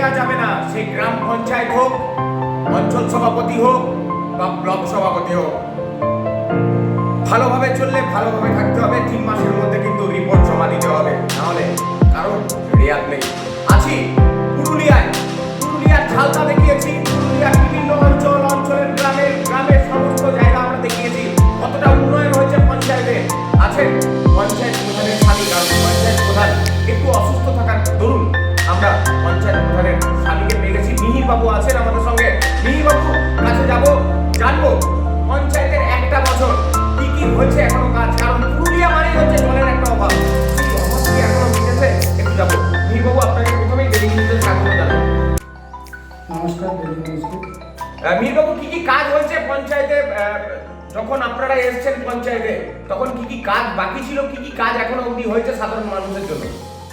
দেওয়া যাবে না। সে গ্রাম পঞ্চায়েত হোক, অঞ্চল সভাপতি হোক বা ব্লক সভাপতি হোক। ভালোভাবে চললে ভালোভাবে থাকতে হবে। তিন মাসের মধ্যে কিন্তু রিপোর্ট জমা দিতে হবে। নাহলে কারণ রেয়াদ নেই। আছি, পুরুলিয়ায়। পুরুলিয়ার ঝালটা দেখিয়েছি। পুরুলিয়ার বিভিন্ন অঞ্চল, অঞ্চলের গ্রামের গ্রামের সমস্ত জায়গা আমরা দেখিয়েছি। কতটা উন্নয়ন হয়েছে পঞ্চায়েতে? আছেন পঞ্চায়েত কি এখনও কাজ। কারণ পুরুলিয়া মানেই হচ্ছে জলের একটা অভাব। কি এখনও মিটেছে। একটু যাব। মিহির আপনাকে প্রথমেই ডেলি নিউজে স্বাগত জানাই। নমস্কার ডেলি নিউজকে আহ, কি কি কাজ হয়েছে পঞ্চায়েতে? যখন আপনারা এসেছেন পঞ্চায়েতে তখন কি কি কাজ বাকি ছিল? কি কি কাজ এখনও অবধি হয়েছে সাধারণ মানুষের জন্য?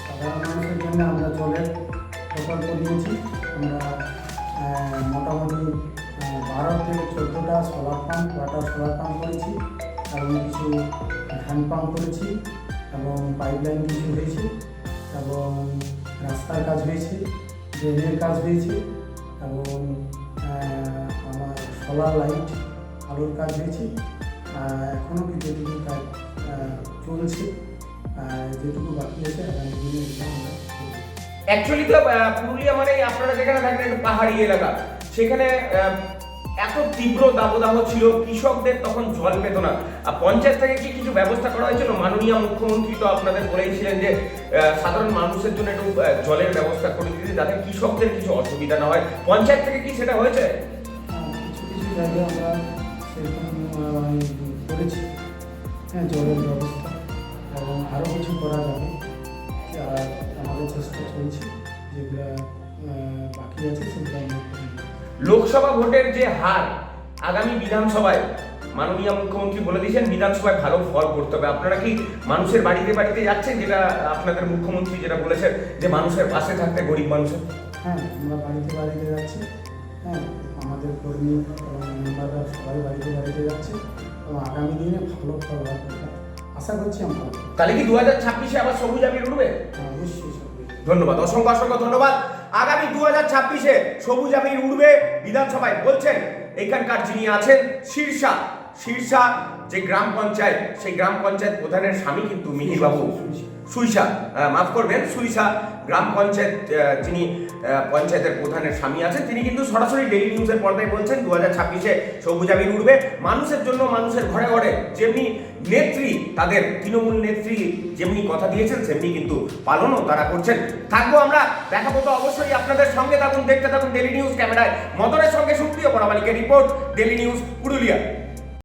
সাধারণ মানুষের জন্য আমরা জলের প্রকল্প দিয়েছি আমরা মোটামুটি বারো থেকে চোদ্দোটা solar pump water solar pump করেছি। এবং কিছু হ্যান্ড পাম্প করেছি এবং পাইপলাইন কিছু হয়েছে এবং রাস্তার কাজ হয়েছে ড্রেনের কাজ হয়েছে এবং আমার সোলার লাইট আলোর কাজ হয়েছে এখনও কি যেটুকু কাজ চলছে যেটুকু বাকি আছে। অ্যাকচুয়ালি তো পুরুলিয়া মানে আপনারা যেখানে থাকেন পাহাড়ি এলাকা সেখানে এত তীব্র দাবদাহ ছিল কৃষকদের তখন জল পেত না। আর পঞ্চায়েত থেকে কি কিছু ব্যবস্থা করা হয়েছিল? মাননীয় মুখ্যমন্ত্রী তো আপনাদের বলেছিলেন যে সাধারণ মানুষের জন্য একটু জলের ব্যবস্থা করে দিতে যাতে কৃষকদের কিছু অসুবিধা না হয়। পঞ্চায়েত থেকে কি সেটা হয়েছে? হ্যাঁ, করেছি। হ্যাঁ জলের ব্যবস্থা। এবং আরও কিছু করা যাবে। আর আমাদের চেষ্টা চলছে। যেগুলো বাকি আছে সেগুলো। লোকসভা ভোটের যে হার আগামী বিধানসভায় মাননীয় মুখ্যমন্ত্রী বলে দিয়েছেন বিধানসভায় ভালো ফল করতে হবে। আপনারা কি মানুষের বাড়িতে বাড়িতে যাচ্ছেন? যেটা আপনাদের মুখ্যমন্ত্রী যেটা বলেছেন যে মানুষের পাশে থাকতে গরিব মানুষের? হ্যাঁ আমরা বাড়িতে বাড়িতে যাচ্ছি। হ্যাঁ আমাদের কর্মী এবং মেম্বাররা সবাই বাড়িতে বাড়িতে যাচ্ছে। এবং আগামী দিনে ভালো ফল আশা করছি আমরা তাহলে কি দু হাজার ছাব্বিশে আবার সবুজ আবির উঠবে? অবশ্যই ধন্যবাদ অসংখ্য অসংখ্য ধন্যবাদ। আগামী দু হাজার ছাব্বিশে সবুজ আমির উঠবে বিধানসভায় বলছেন এখানকার যিনি আছেন শীর্ষা শীর্ষা যে গ্রাম পঞ্চায়েত, সেই গ্রাম পঞ্চায়েত প্রধানের স্বামী কিন্তু মিহির বাবু সুইসা মাফ করবেন সুইসা গ্রাম পঞ্চায়েত যিনি পঞ্চায়েতের প্রধানের স্বামী আছেন, তিনি কিন্তু সরাসরি ডেইলি নিউজের পর্দায় বলছেন দু হাজার ছাব্বিশে সবুজ আবির উঠবে মানুষের জন্য মানুষের ঘরে ঘরে যেমনি নেত্রী তাদের তৃণমূল নেত্রী যেমনি কথা দিয়েছেন, সেমনি কিন্তু পালনও তারা করছেন। থাকব আমরা, দেখাবো তো অবশ্যই আপনাদের সঙ্গে থাকুন, দেখতে থাকুন ডেলি নিউজ ক্যামেরায়। মদনের সঙ্গে সুপ্রিয় পরামালিকের রিপোর্ট ডেলি নিউজ পুরুলিয়া।